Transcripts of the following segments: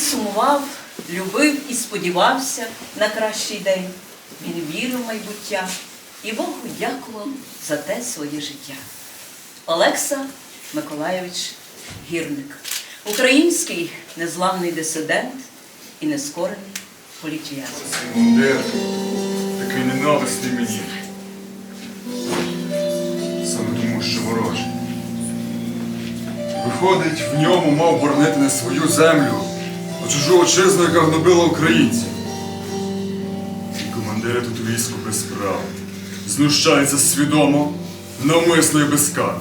сумував, любив і сподівався на кращий день. Він вірив майбуття і Богу дякував за те своє життя. Олекса Миколайович Гірник, український незламний дисидент і нескорений. Мундир, такий ненависний мені. Саме тому, що ворожий. Виходить, в ньому мав боронити не свою землю, а чужу отчизну, яка гнобила українців. І командири тут війську без прав. Знущаються свідомо, навмисно і безкарно.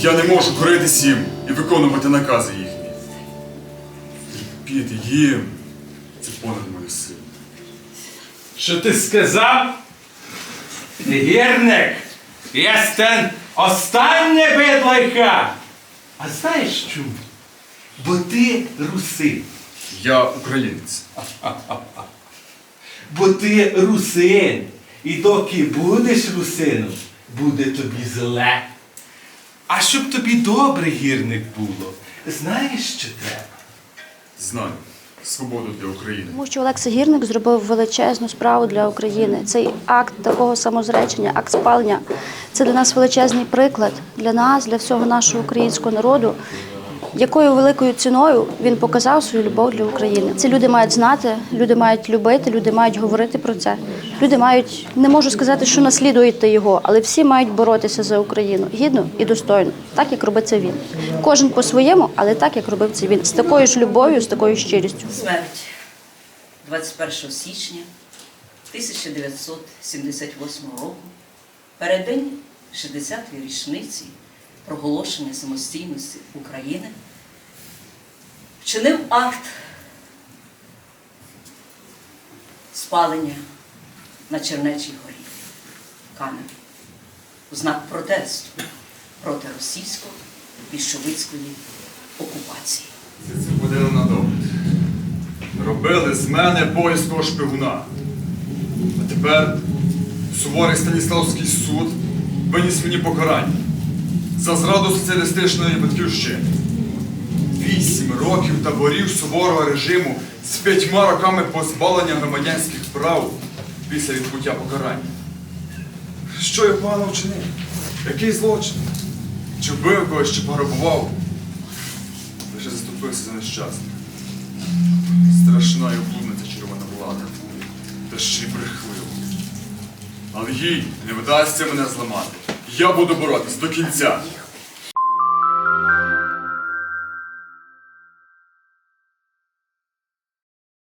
Я не можу коритись їм і виконувати накази їхні. Терпіти їм це понад мою силу. Що ти сказав? Гірник, єстен останнє бидлайка. А знаєш чому? Бо ти русин. Я українець. Бо ти русин. І доки будеш русином, буде тобі зле. А щоб тобі добре гірник було, знаєш, що треба? Знаю. Свободу для України. Тому що Олекса Гірник зробив величезну справу для України. Цей акт такого самозречення, акт спалення це для нас величезний приклад для нас, для всього нашого українського народу, якою великою ціною він показав свою любов для України. Це люди мають знати, люди мають любити, люди мають говорити про це. Люди мають, не можу сказати, що наслідуєте його, але всі мають боротися за Україну гідно і достойно, так як робить це він. Кожен по-своєму, але так як робив це він, з такою ж любов'ю, з такою щирістю. Смерть 21 січня 1978 року, переддень 60-ї річниці проголошення самостійності України, вчинив акт спалення на Чернечій горі камінь у знак протесту проти російсько-більшовицької окупації. Це буде надовго. Робили з мене польського шпигуна. А тепер суворий Станіславський суд виніс мені покарання за зраду соціалістичної батьківщини. Вісім років таборів суворого режиму з п'ятьма роками позбавлення громадянських прав після відбуття покарання. Що я погано вчинив? Який злочин? Чи вбив когось, чи пограбував? Лише заступився за нещасних. Страшна і облудниця червона влада, та ще й брехлива. Але їй не вдасться мене зламати. Я буду боротись до кінця.